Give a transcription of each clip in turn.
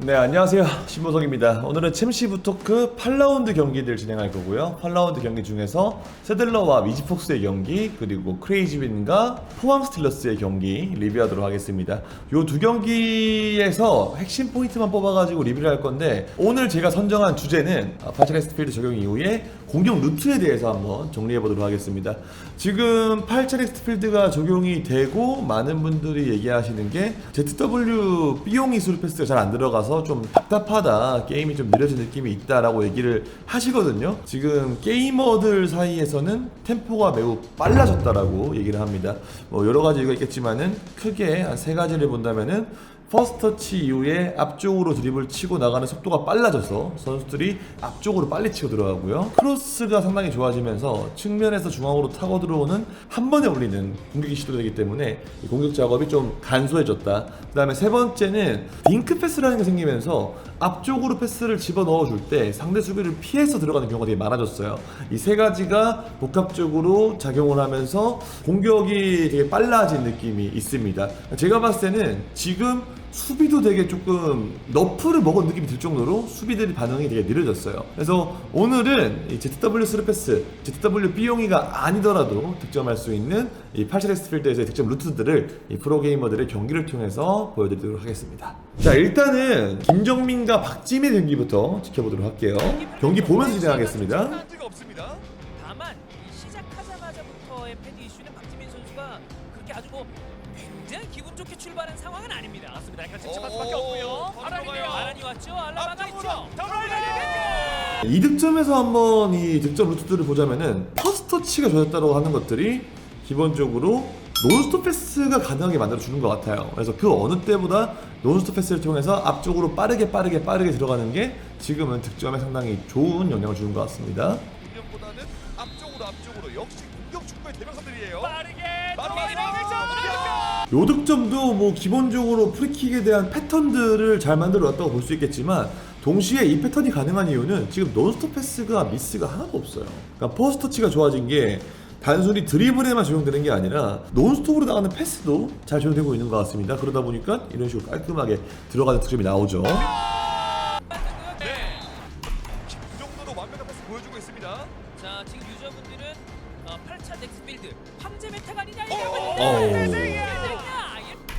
네 안녕하세요. 신보석입니다. 오늘은 챔시 부토크 8라운드 경기들 진행할 거고요. 8라운드 경기 중에서 세들러와 위지폭스의 경기 그리고 크레이지빈과 포함 스틸러스의 경기 리뷰하도록 하겠습니다. 요 두 경기에서 핵심 포인트만 뽑아가지고 리뷰를 할 건데 오늘 제가 선정한 주제는 팔차레스트 필드 적용 이후에 공격 루트에 대해서 한번 정리해 보도록 하겠습니다. 지금 팔차레스트 필드가 적용이 되고 많은 분들이 얘기하시는 게 ZW B용 이술 패스가 잘 안 들어가서 좀 답답하다 게임이 좀 느려진 느낌이 있다라고 얘기를 하시거든요. 지금 게이머들 사이에서는 템포가 매우 빨라졌다라고 얘기를 합니다. 뭐 여러 가지 이유가 있겠지만은 크게 한 세 가지를 본다면은 퍼스트 터치 이후에 앞쪽으로 드립을 치고 나가는 속도가 빨라져서 선수들이 앞쪽으로 빨리 치고 들어가고요. 크로스가 상당히 좋아지면서 측면에서 중앙으로 타고 들어오는 한 번에 올리는 공격이 시도되기 때문에 이 공격 작업이 좀 간소해졌다. 그 다음에 세 번째는 딩크 패스라는 게 생기면서 앞쪽으로 패스를 집어 넣어줄 때 상대 수비를 피해서 들어가는 경우가 되게 많아졌어요. 이 세 가지가 복합적으로 작용을 하면서 공격이 되게 빨라진 느낌이 있습니다. 제가 봤을 때는 지금 수비도 되게 조금 너프를 먹은 느낌이 들 정도로 수비들이 반응이 되게 느려졌어요. 그래서 오늘은 이 ZW 스루패스, ZW B용이가 아니더라도 득점할 수 있는 이 87X 필드에서의 득점 루트들을 이 프로게이머들의 경기를 통해서 보여드리도록 하겠습니다. 자, 일단은 김정민과 박지민 경기부터 지켜보도록 할게요. 경기 보면서 진행하겠습니다. 다만 이 시작하자마자부터의 패드 이슈는 박지민 선수가 그렇게 아주 뭐 굉장히 기분 좋게 출발한 상황은 아닙니다. 맞습니다. 약간 어, 찝찝할 수밖에 없고요. 바람이네요. 아란이 왔죠? 알라바가 있죠? 더블 이 득점에서 한번 이 득점 루트들을 보자면은 퍼스트 터치가 좋았다고 하는 것들이 기본적으로 논스톱 패스가 가능하게 만들어주는 것 같아요. 그래서 그 어느 때보다 논스톱 패스를 통해서 앞쪽으로 빠르게 빠르게 빠르게 들어가는 게 지금은 득점에 상당히 좋은 영향을 주는 것 같습니다. 공격보다는 앞쪽으로 앞쪽으로 역시 공격 축구의 대명사들이에요. 빠르게 마지막에 들어가죠. 요 득점도 뭐 기본적으로 프리킥에 대한 패턴들을 잘 만들어 놨다고 볼 수 있겠지만 동시에 이 패턴이 가능한 이유는 지금 논스톱 패스가 미스가 하나도 없어요. 그러니까 퍼스트 터치가 좋아진 게 단순히 드리블에만 적용되는 게 아니라 논스톱으로 나가는 패스도 잘 적용되고 있는 것 같습니다. 그러다 보니까 이런 식으로 깔끔하게 들어가는 득점이 나오죠. 네. 이 정도로 완벽한 패스 보여주고 있습니다. 자 지금 유저분들은 어, 8차 넥스필드 황제 메타가 아니냐.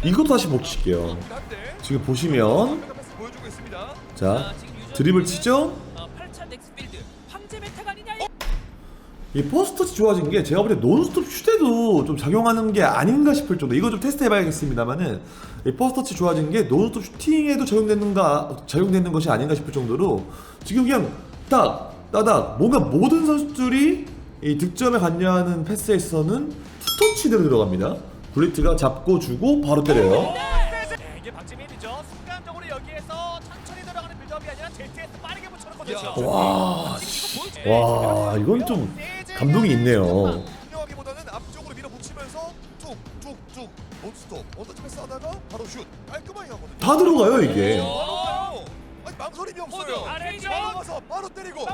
이게 이것도 다시 보실게요. 한데 지금 보시면 패스 보여주고 있습니다. 자 드리블 치죠? 어, 8차 넥스필드 황제 메타가 아니냐 이 포스트 터치 좋아진 게 제가 볼 때 논스톱 슈대도 좀 작용하는 게 아닌가 싶을 정도 이거 좀 테스트 해봐야겠습니다만은 이 포스트 터치 좋아진 게 논스톱 슈팅에도 적용되는가 적용되는 것이 아닌가 싶을 정도로 지금 그냥 딱 따닥 뭔가 모든 선수들이 이 득점에 관여하는 패스에 있어서는 투터치대로 들어갑니다. 굴리트가 잡고 주고 바로 때려요. 네, 이게 박지민이죠. 순간적으로 여기에서 천천히 들어가는 빌드업이 아니라 ZS 빠르게 붙여놓거든요. 와, 와 이건 좀 감동이 있네요. 운영하기보다는 앞쪽으로 밀어붙이면서 툭툭툭 논스톱. 언더치 패스 하다가 바로 슛. 깔끔하게 가거든요. 다 들어가요 이게. 아니 망설임이 없어요. 호두, 아래쪽. 들어가서 바로 때리고.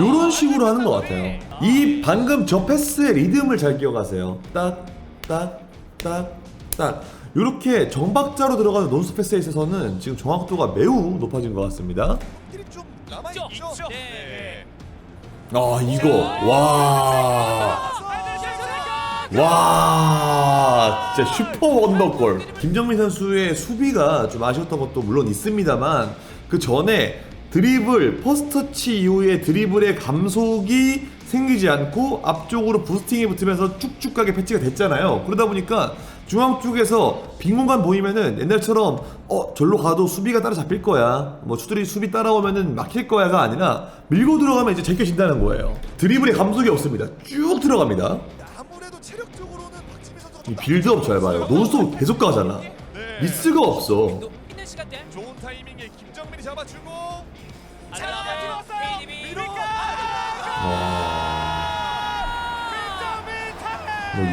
요런 식으로 하는 것 같아요. 이 방금 저 패스의 리듬을 잘 기억하세요. 딱, 딱, 딱, 딱. 요렇게 정박자로 들어가는 논스 패스에 있어서는 지금 정확도가 매우 높아진 것 같습니다. 길이 좀 남아 있죠. 있죠. 있죠. 네. 아, 이거. 와. 와. 진짜 슈퍼 원더골. 김정민 선수의 수비가 좀 아쉬웠던 것도 물론 있습니다만 그 전에 드리블, 퍼스터치 이후에 드리블의 감속이 생기지 않고 앞쪽으로 부스팅이 붙으면서 쭉쭉 가게 패치가 됐잖아요. 그러다 보니까 중앙 쪽에서 빈 공간 보이면은 옛날처럼 어 절로 가도 수비가 따라잡힐 거야. 뭐 추들이 수비 따라오면은 막힐 거야가 아니라 밀고 들어가면 이제 제껴진다는 거예요. 드리블의 감속이 없습니다. 쭉 들어갑니다. 아무래도 체력적으로는 박지민 선수가 이좀 빌드업 잘 봐요. 논스톱 계속 가잖아. 네. 미스가 없어.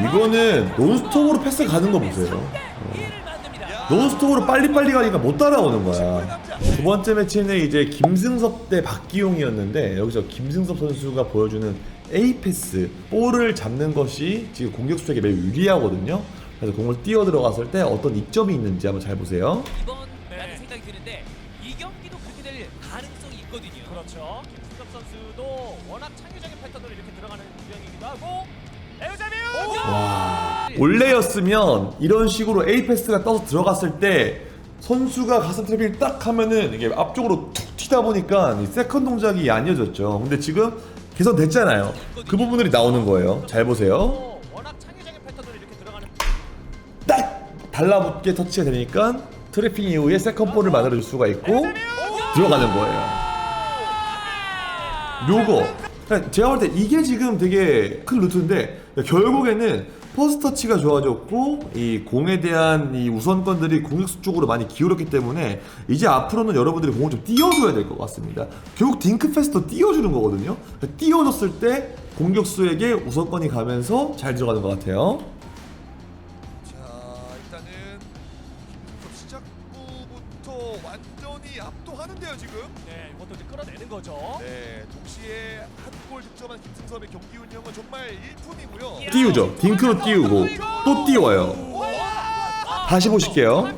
이거는 논스톱으로 패스 가는 거 보세요. 만듭니다. 논스톱으로 빨리빨리 가니까 못 따라오는 거야. 두 번째 매치는 이제 김승섭 대 박기용이었는데 여기서 김승섭 선수가 보여주는 A 패스, 볼을 잡는 것이 지금 공격 수에게 매우 유리하거든요. 그래서 공을 뛰어 들어갔을 때 어떤 이점이 있는지 한번 잘 보세요. 이번 라는 생각이 드는데 이 경기도 그렇게 될 가능성이 있거든요. 그렇죠. 김승엽 선수도 워낙 창의적인 패턴으로 이렇게 들어가는 유형이기도 하고 에우제비우! 와 원래였으면 이런 식으로 A 패스가 떠서 들어갔을 때 선수가 가슴 트래핑 딱 하면은 이게 앞쪽으로 툭 튀다 보니까 이 세컨 동작이 안 이어졌죠. 근데 지금 개선됐잖아요. 그 부분들이 나오는 거예요. 잘 보세요. 딱 달라붙게 터치가 되니까 트래핑 이후에 세컨 볼을 만들어줄 수가 있고 들어가는 거예요. 요거 제가 볼 때 이게 지금 되게 큰 루트인데 결국에는 퍼스트 터치가 좋아졌고 이 공에 대한 이 우선권들이 공격수 쪽으로 많이 기울었기 때문에 이제 앞으로는 여러분들이 공을 좀 띄워줘야 될 것 같습니다. 결국 딩크 패스도 띄워주는 거거든요. 그러니까 띄워줬을 때 공격수에게 우선권이 가면서 잘 들어가는 것 같아요. 시작부부터 완전히 압도하는데요 지금. 네, 이것도 이제 끌어내는 거죠. 네 동시에 한 골 득점한 김승섭의 경기 운영은 정말 일품이고요. 띄우죠. 딩크로 띄우고 또 띄워요. 다시 보실게요. 네,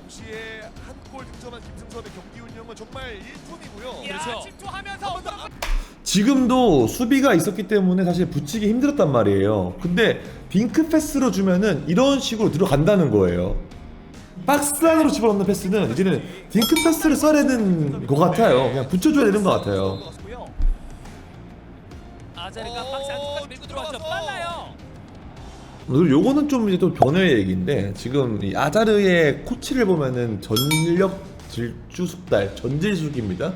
동시에 한 골 득점한 김승섭의 경기 운영은 정말 일품이고요. 야, 그렇죠. 집중하면서 지금도 수비가 있었기 때문에 사실 붙이기 힘들었단 말이에요. 근데 딩크 패스로 주면은 이런 식으로 들어간다는 거예요. 박스 안으로 집어넣는 패스는 이제는 딩크 패스를 써야 되는 것 같아요. 그냥 붙여줘야 되는 것 같아요. 아자르가 어, 박스 안쪽까지 밀고 들어왔죠. 빨라요. 요거는 좀 이제 또 변화의 얘기인데 지금 이 아자르의 코치를 보면은 전력 질주 숙달 전질숙입니다.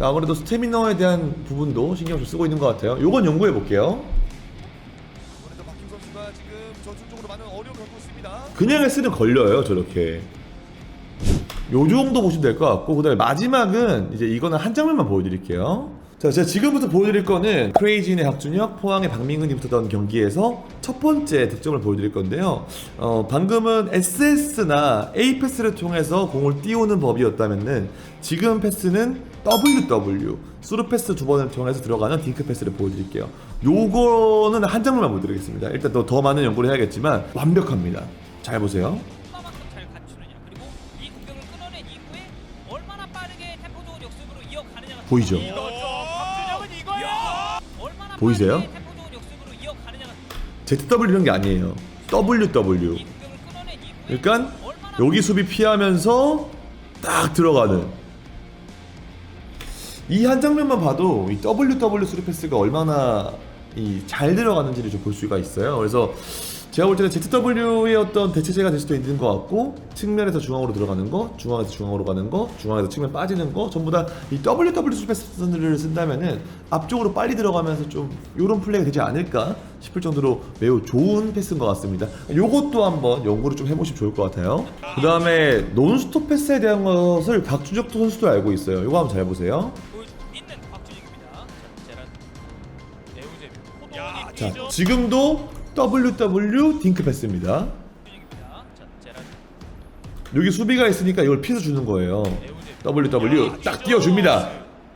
아무래도 스태미너에 대한 부분도 신경 좀 쓰고 있는 것 같아요. 요건 연구해 볼게요. 그냥 S는 걸려요 저렇게. 요 정도 보시면 될 것 같고 그 다음에 마지막은 이제 이거는 한 장면만 보여드릴게요. 자 제가 지금부터 보여드릴 거는 크레이진의 박준혁 포항의 박민근이 붙었던 경기에서 첫 번째 득점을 보여드릴 건데요. 어, 방금은 SS나 A 패스를 통해서 공을 띄우는 법이었다면은 지금 패스는 WW 스루 패스 두 번을 통해서 들어가는 딩크 패스를 보여드릴게요. 요거는 한 장면만 보여드리겠습니다. 일단 더, 더 많은 연구를 해야겠지만 완벽합니다 잘 보세요 얼마만큼 잘 갖추느냐 그리고 이 공격을 끊어낸 이후에 얼마나 빠르게 템포 좋은 역습으로 이어가느냐가 보이죠? 박준영은 이거예요. 얼마나 보이세요? 빠르게 템포 좋은 역습으로 이어가느냐가 ZW 이런 게 아니에요. WW. 이 공격을 끊어낸 이후에 그러니까 얼마나 여기 수비 피하면서 딱 들어가는 이 한 장면만 봐도 이 WW 수리 패스가 얼마나 이 잘 들어가는지를 좀 볼 수가 있어요. 그래서 제가 볼 때는 ZW의 어떤 대체제가 될 수도 있는 것 같고 측면에서 중앙으로 들어가는 거, 중앙에서 중앙으로 가는 거, 중앙에서 측면 빠지는 거 전부 다 이 WW 패스를 쓴다면은 앞쪽으로 빨리 들어가면서 좀 이런 플레이가 되지 않을까 싶을 정도로 매우 좋은 패스인 것 같습니다. 요것도 한번 연구를 좀 해보시면 좋을 것 같아요. 그 다음에 논스톱 패스에 대한 것을 박준혁 선수도 알고 있어요. 이거 한번 잘 보세요. 있는 박준익입니다. 자, 제란 자. 지금도 WW 딩크 패스입니다. 박준익입니다. 자, 제란 여기 수비가 있으니까 이걸 피해서 주는 거예요. WW 딱 띄워줍니다.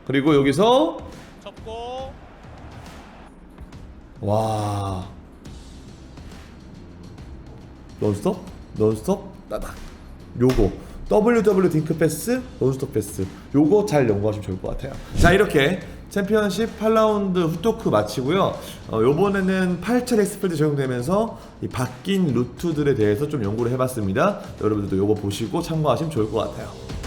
그리고 여기서 와 논스톱 논스톱 따닥 요거 WW 딩크 패스 논스톱 패스 요거 잘 연구하시면 좋을 것 같아요 자 이렇게 챔피언십 8라운드 후토크 마치고요. 어, 요번에는 8차 엑스펠드 적용되면서 이 바뀐 루트들에 대해서 좀 연구를 해봤습니다. 여러분들도 요거 보시고 참고하시면 좋을 것 같아요